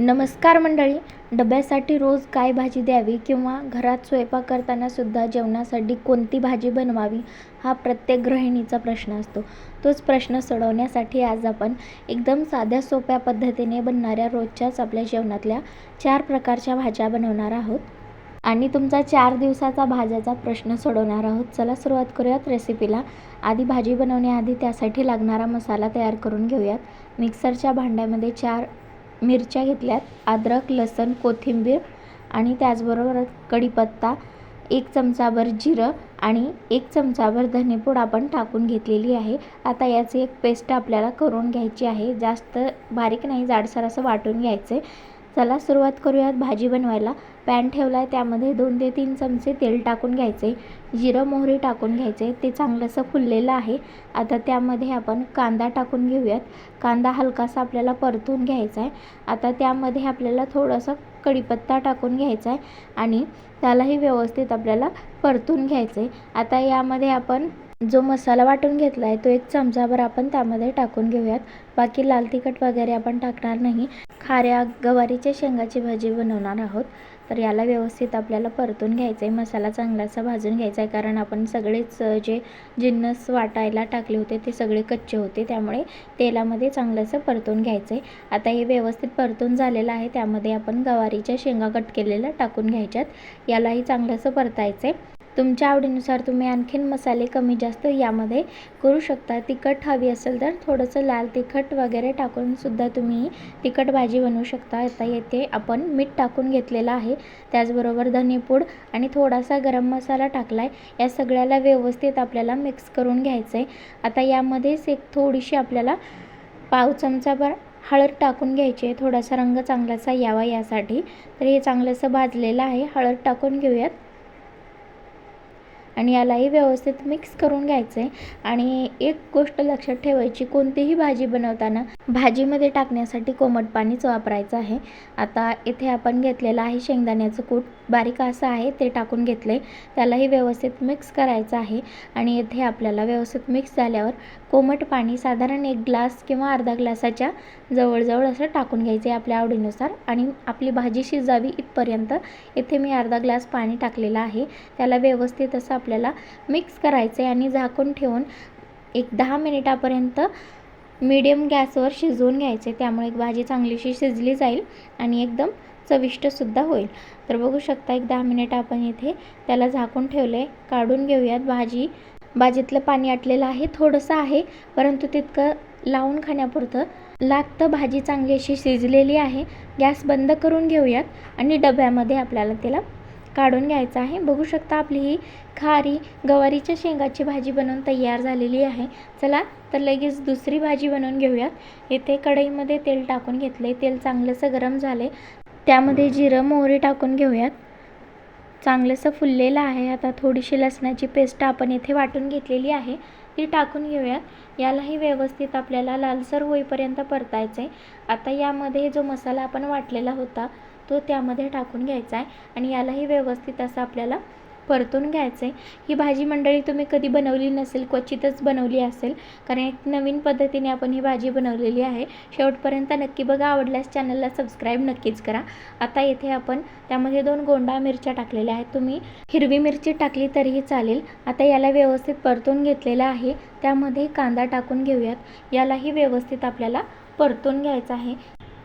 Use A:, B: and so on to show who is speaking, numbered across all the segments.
A: नमस्कार मंडळी. डब्यासाठी रोज काय भाजी द्यावी किंवा घरात स्वयंपाक करतानासुद्धा जेवणासाठी कोणती भाजी बनवावी हा प्रत्येक गृहिणीचा प्रश्न असतो. तोच प्रश्न सोडवण्यासाठी आज आपण एकदम साध्या सोप्या पद्धतीने बनणाऱ्या रोजच्याच आपल्या जेवणातल्या चार प्रकारच्या भाज्या बनवणार आहोत. आणि तुमचा चार दिवसाचा भाज्याचा प्रश्न सोडवणार आहोत. चला सुरुवात करूयात रेसिपीला आधी भाजी बनवण्याआधी त्यासाठी लागणारा मसाला तयार करून घेऊयात. मिक्सरच्या भांड्यामध्ये चार मिरच्या घेतल्यात अद्रक लसूण कोथिंबीर आणि त्याचबरोबर कढीपत्ता एक चमचाभर जिरं आणि एक चमचाभर धनेपूड आपण टाकून घेतलेली आहे. आता याची एक पेस्ट आपल्याला करून घ्यायची आहे. जास्त बारीक नाही जाडसर असं वाटून घ्यायचं आहे चला सुरुवात करूयात. भाजी बनवायला. पॅन ठेवला आहे त्यामध्ये दोन ते तीन चमचे तेल टाकून घ्यायचे. जिरं मोहरी टाकून घ्यायचे. ते चांगलंसं फुललेलं आहे. आता त्यामध्ये आपण कांदा टाकून घेऊयात. कांदा हलकासा आपल्याला परतून घ्यायचा आहे आता त्यामध्ये आपल्याला थोडंसं कढीपत्ता टाकून घ्यायचा आहे आणि त्यालाही व्यवस्थित आपल्याला परतून घ्यायचं आहे आता यामध्ये आपण जो मसाला वाटून घेतला आहे तो एक चमचाभर आपण त्यामध्ये टाकून घेऊयात. बाकी लाल तिखट वगैरे आपण टाकणार नाही. खाऱ्या गवारीच्या शेंगाची भाजी बनवणार आहोत. तर याला व्यवस्थित आपल्याला परतून घ्यायचं आहे मसाला चांगलासा भाजून घ्यायचा आहे कारण आपण सगळेच जे जिन्नस वाटायला टाकले होते ते सगळे कच्चे होते. त्यामुळे तेलामध्ये चांगलंसं परतून घ्यायचं आहे आता हे व्यवस्थित परतून झालेलं आहे. त्यामध्ये आपण गवारीच्या शेंगा कट केलेल्या टाकून घ्यायच्यात. यालाही चांगलंसं परतायचं आहे तुमच्या आवडीनुसार तुम्ही आणखीन मसाले कमी जास्त यामध्ये करू शकता. तिखट हवी असेल तर थोडंसं लाल तिखट वगैरे टाकूनसुद्धा तुम्ही तिखट भाजी बनवू शकता. आता येथे आपण मीठ टाकून घेतलेलं आहे. त्याचबरोबर धनेपूड आणि थोडासा गरम मसाला टाकला आहे या सगळ्याला व्यवस्थित आपल्याला मिक्स करून घ्यायचं आहे आता यामध्येच एक थोडीशी आपल्याला पाव चमचाभर हळद टाकून घ्यायची आहे. थोडासा रंग चांगलासा यावा यासाठी. तर हे चांगलंसं भाजलेलं आहे. हळद टाकून घेऊयात. आणि यालाही व्यवस्थित मिक्स करून घ्यायचं आहे आणि एक गोष्ट लक्षात ठेवायची कोणतीही भाजी बनवताना भाजीमध्ये टाकण्यासाठी कोमट पाणीच वापरायचं आहे. आता इथे आपण घेतलेलं आहे शेंगदाण्याचं कूट. बारीक असं आहे ते टाकून घेतले त्यालाही व्यवस्थित मिक्स करायचं आहे. आणि इथे आपल्याला व्यवस्थित मिक्स झाल्यावर कोमट पाणी साधारण एक ग्लास किंवा अर्धा ग्लासाच्या जवळजवळ असं टाकून घ्यायचं आहे आपल्या आवडीनुसार. आणि आपली भाजी शिजावी इथपर्यंत इथे मी अर्धा ग्लास पाणी टाकलेलं आहे. त्याला व्यवस्थित असं आपल्याला मिक्स करायचं आहे आणि झाकून ठेवून एक दहा मिनिटापर्यंत मीडियम गॅसवर शिजवून घ्यायचे त्यामुळे भाजी चांगलीशी शिजली जाईल आणि एकदम चविष्टसुद्धा होईल. तर बघू शकता एक दहा मिनिट आपण इथे त्याला झाकून ठेवले काढून घेऊयात भाजी. भाजीतलं पाणी आटलेलं आहे थोडंसं आहे परंतु तितकं लावून खाण्यापुरतं लागतं. भाजी चांगली अशी शिजलेली आहे. गॅस बंद करून घेऊयात आणि डब्यामध्ये आपल्याला त्याला काढून घ्यायचं आहे. बघू शकता आपली ही खारी गवारीच्या शेंगाची भाजी बनवून तयार झालेली आहे. चला तर लगेच दुसरी भाजी बनवून घेऊयात. येथे कढईमध्ये तेल टाकून घेतले तेल चांगलंसं गरम झाले त्यामध्ये जिरं मोहरी टाकून घेऊयात. चांगलंसं फुललेलं आहे. आता थोडीशी लसणाची पेस्ट आपण इथे वाटून घेतलेली आहे. ती टाकून घेऊयात. यालाही व्यवस्थित आपल्याला लालसर होईपर्यंत परतायचं आहे आता यामध्ये जो मसाला आपण वाटलेला होता तो त्यामध्ये टाकून घ्यायचा आहे आणि यालाही व्यवस्थित असं आपल्याला परतून घ्यायचं. आहे ही भाजी मंडळी तुम्ही कधी बनवली नसेल क्वचितच बनवली असेल. कारण एक नवीन पद्धतीने आपण ही भाजी बनवलेली आहे. शेवटपर्यंत नक्की बघा. आवडल्यास चॅनलला सबस्क्राईब नक्कीच करा. आता येथे आपण त्यामध्ये दोन गोंडा मिरच्या टाकलेल्या आहेत. तुम्ही हिरवी मिरची टाकली तरीही चालेल. आता याला व्यवस्थित परतून घेतलेलं आहे. त्यामध्ये कांदा टाकून घेऊयात. यालाही व्यवस्थित आपल्याला परतून घ्यायचं आहे.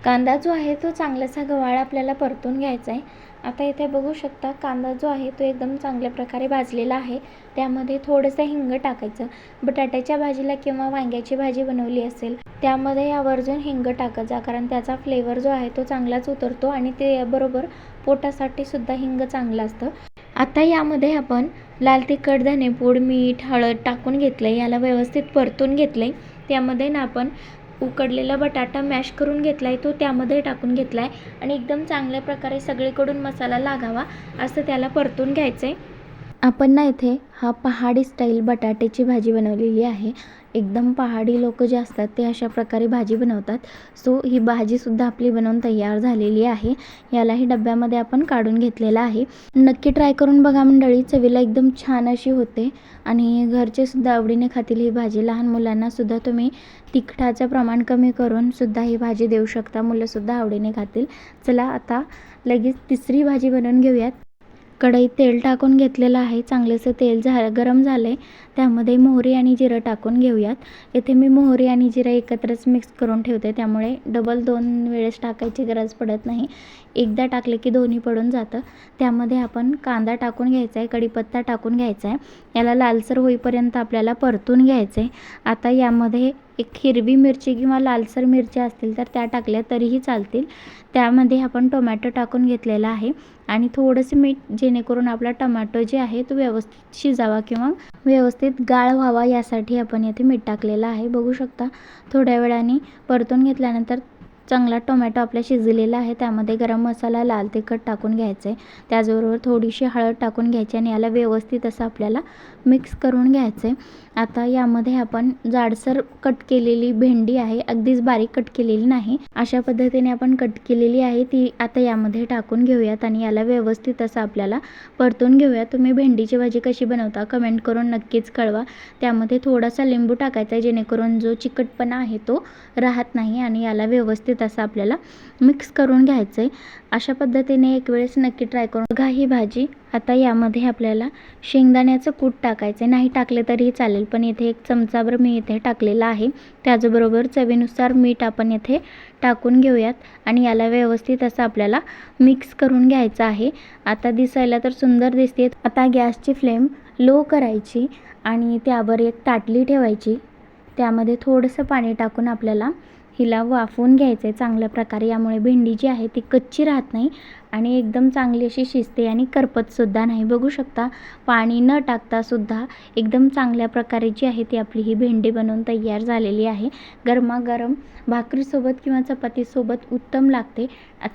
A: कांदा जो आहे तो चांगलासा गवाळा आपल्याला परतून घ्यायचा आहे. आता इथे बघू शकता कांदा जो आहे तो एकदम चांगल्या प्रकारे भाजलेला आहे. त्यामध्ये थोडंसं हिंग टाकायचं. बटाट्याच्या भाजीला किंवा वांग्याची भाजी बनवली असेल त्यामध्ये आवर्जून हिंग टाकायचा. कारण त्याचा फ्लेवर जो आहे तो चांगलाच उतरतो आणि ते बरोबर पोटासाठी सुद्धा हिंग चांगलं असतं. आता यामध्ये आपण लाल तिखट धनेपूड मीठ हळद टाकून घेतलं आहे याला व्यवस्थित परतून घेतलं आहे त्यामध्ये ना आपण उकडलेला बटाटा मॅश करून घेतला आहे तो त्यामध्ये टाकून घेतला आहे आणि एकदम चांगल्या प्रकारे सगळीकडून मसाला लागावा असं त्याला परतून घ्यायचं आहे आपण ना इथे हा पहाडी स्टाईल बटाट्याची भाजी बनवलेली आहे. एकदम पहाडी लोक जे असतात ते अशा प्रकारे भाजी बनवतात. सो ही भाजीसुद्धा आपली बनवून तयार झालेली आहे. यालाही डब्यामध्ये आपण काढून घेतलेला आहे. नक्की ट्राय करून बघा मंडळी चवीला एकदम छान अशी होते. आणि घरचेसुद्धा आवडीने खातील ही भाजी. लहान मुलांनासुद्धा तुम्ही तिखटाचं प्रमाण कमी करून सुद्धा ही भाजी देऊ शकता. मुलंसुद्धा आवडीने खातील. चला आता लगेच तिसरी भाजी बनवून घेऊयात. कढईत तेल टाकून घेतलेलं आहे. चांगलेचं तेल झा गरम झालं. आहे त्यामध्ये मोहरी आणि जिरं टाकून घेऊयात. इथे मी मोहरी आणि जिरं एकत्रच मिक्स करून ठेवते. त्यामुळे डबल दोन वेळेस टाकायची गरज पडत नाही. एकदा टाकले की दोन्ही पडून जातं. त्यामध्ये आपण कांदा टाकून घ्यायचा आहे कढीपत्ता टाकून घ्यायचा आहे याला लालसर होईपर्यंत आपल्याला परतून घ्यायचं आहे आता यामध्ये एक हिरवी मिरची किंवा लालसर मिरच्या असतील तर त्या टाकल्या तरीही चालतील. त्यामध्ये आपण टोमॅटो टाकून घेतलेला आहे आणि थोडंसं मीठ जेणेकरून आपला टोमॅटो जे आहे तो व्यवस्थित शिजावा किंवा व्यवस्थित गाळ व्हावा यासाठी आपण येथे मीठ टाकलेलं आहे. बघू शकता थोड्या वेळाने परतून घेतल्यानंतर चांगला टोमॅटो आपला शिजलेला आहे त्यामध्ये गरम मसाला लाल तिखट टाकून घ्यायचं आहे त्याचबरोबर थोडीशी हळद टाकून घ्यायची आणि याला व्यवस्थित असं आपल्याला मिक्स करून घ्यायचं आहे आता यामध्ये आपण जाडसर कट केलेली भेंडी आहे अगदीच बारीक कट केलेली नाही. अशा पद्धतीने आपण कट केलेली आहे ती आता यामध्ये टाकून घेऊयात आणि याला व्यवस्थित असं आपल्याला परतून घेऊया तुम्ही भेंडीची भाजी कशी बनवता कमेंट करून नक्कीच कळवा. त्यामध्ये थोडासा लिंबू टाकायचा आहे जेणेकरून जो चिकटपणा आहे तो राहत नाही आणि याला व्यवस्थित असं आपल्याला मिक्स करून घ्यायचं आहे अशा पद्धतीने एक वेळेस नक्की ट्राय करून बघा. ही भाजी आता यामध्ये आपल्याला शेंगदाण्याचं कूट टाकायचं आहे नाही टाकले तरीही चालेल पण इथे एक चमचाभर मी इथे टाकलेला आहे. त्याचबरोबर चवीनुसार मीठ आपण इथे टाकून घेऊयात आणि याला व्यवस्थित असं आपल्याला मिक्स करून घ्यायचं आहे. आता दिसायला तर सुंदर दिसते आता गॅसची फ्लेम लो करायची आणि त्यावर एक ताटली ठेवायची. त्यामध्ये थोडंसं पाणी टाकून आपल्याला हिला वाफवून घ्यायचं आहे चांगल्या प्रकारे. यामुळे भेंडी जी आहे ती कच्ची राहत नाही आणि एकदम चांगली अशी शिजते आणि करपतसुद्धा नाही. बघू शकता पाणी न टाकतासुद्धा एकदम चांगल्या प्रकारे जी आहे ती आपली ही भेंडी बनवून तयार झालेली आहे. गरमागरम भाकरीसोबत किंवा चपातीसोबत उत्तम लागते.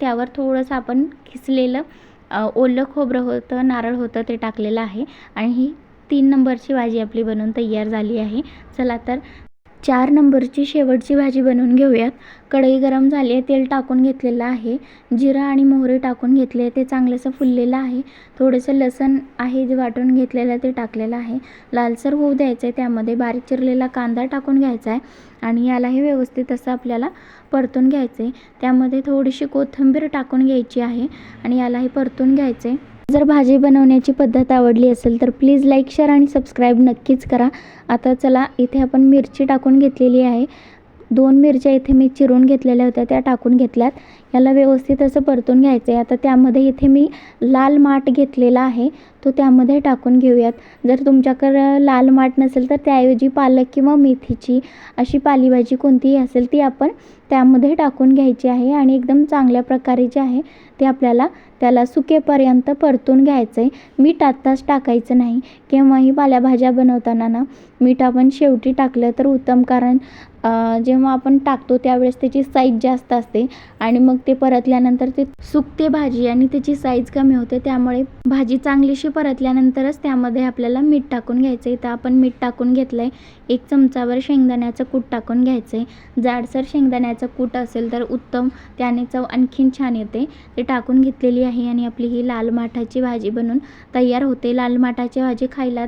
A: त्यावर थोडंसं आपण खिसलेलं ओलं खोबरं होतं नारळ होतं ते टाकलेलं आहे. आणि ही तीन नंबरची भाजी आपली बनवून तयार झाली आहे. चला तर चार नंबरची शेवटची भाजी बनवून घेऊयात. कढई गरम झाली आहे तेल टाकून घेतलेलं आहे. जिरं आणि मोहरी टाकून घेतले ते चांगलंसं फुललेलं आहे. थोडंसं लसण आहे जे वाटून घेतलेलं ते टाकलेलं आहे. लालसर होऊ द्यायचं आहे त्यामध्ये. बारीक चिरलेला कांदा टाकून घ्यायचा आहे आणि यालाही व्यवस्थित असं आपल्याला परतून घ्यायचं आहे. त्यामध्ये थोडीशी कोथिंबीर टाकून घ्यायची आहे आणि यालाही परतून घ्यायचं आहे. जर भाजी बनवण्याची पद्धत आवडली असेल तर प्लीज लाईक शेअर आणि सबस्क्राईब नक्कीच करा. आता चला इथे आपण मिरची टाकून घेतलेली आहे. दोन मिरच्या इथे मी चिरून घेतलेल्या होत्या त्या टाकून घेतल्यात. याला व्यवस्थित असं परतून घ्यायचं आहे आता त्यामध्ये इथे मी लाल माठ घेतलेला आहे तो त्यामध्ये टाकून घेऊयात. जर तुमच्याकडं लाल माठ नसेल तर त्याऐवजी पालक किंवा मेथीची अशी पालेभाजी कोणतीही असेल ती आपण त्यामध्ये टाकून घ्यायची आहे आणि एकदम चांगल्या प्रकारे जे आहे ते आपल्याला त्याला सुकेपर्यंत परतून घ्यायचं आहे मीठ आत्ताच टाकायचं नाही. केव्हाही पालेभाज्या बनवताना ना मीठ आपण शेवटी टाकलं तर उत्तम. कारण जेव्हा आपण टाकतो त्यावेळेस त्याची साईज जास्त असते आणि मग ते परतल्यानंतर ते सुकते भाजी आणि त्याची साईज कमी होते त्यामुळे भाजी चांगलीशी परतल्यानंतरच त्यामध्ये आपल्याला मीठ टाकून घ्यायचं आहे तर आपण मीठ टाकून घेतलं आहे एक चमचावर शेंगदाण्याचं कूट टाकून घ्यायचं आहे जाडसर शेंगदाण्याचं कूट असेल तर उत्तम त्याने चव आणखीन छान येते. ते टाकून घेतलेली आहे आणि आपली ही लाल माठाची भाजी बनून तयार होते. लाल माठाची भाजी खायला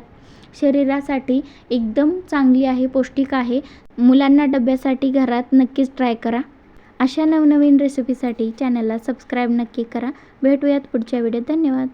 A: शरीरासाठी एकदम चांगली आहे पौष्टिक आहे. मुलांना डब्यासाठी घरात नक्कीच ट्राय करा. अशा नवनवीन रेसिपीसाठी चॅनलला सबस्क्राईब नक्की करा. भेटूयात पुढच्या व्हिडिओत धन्यवाद.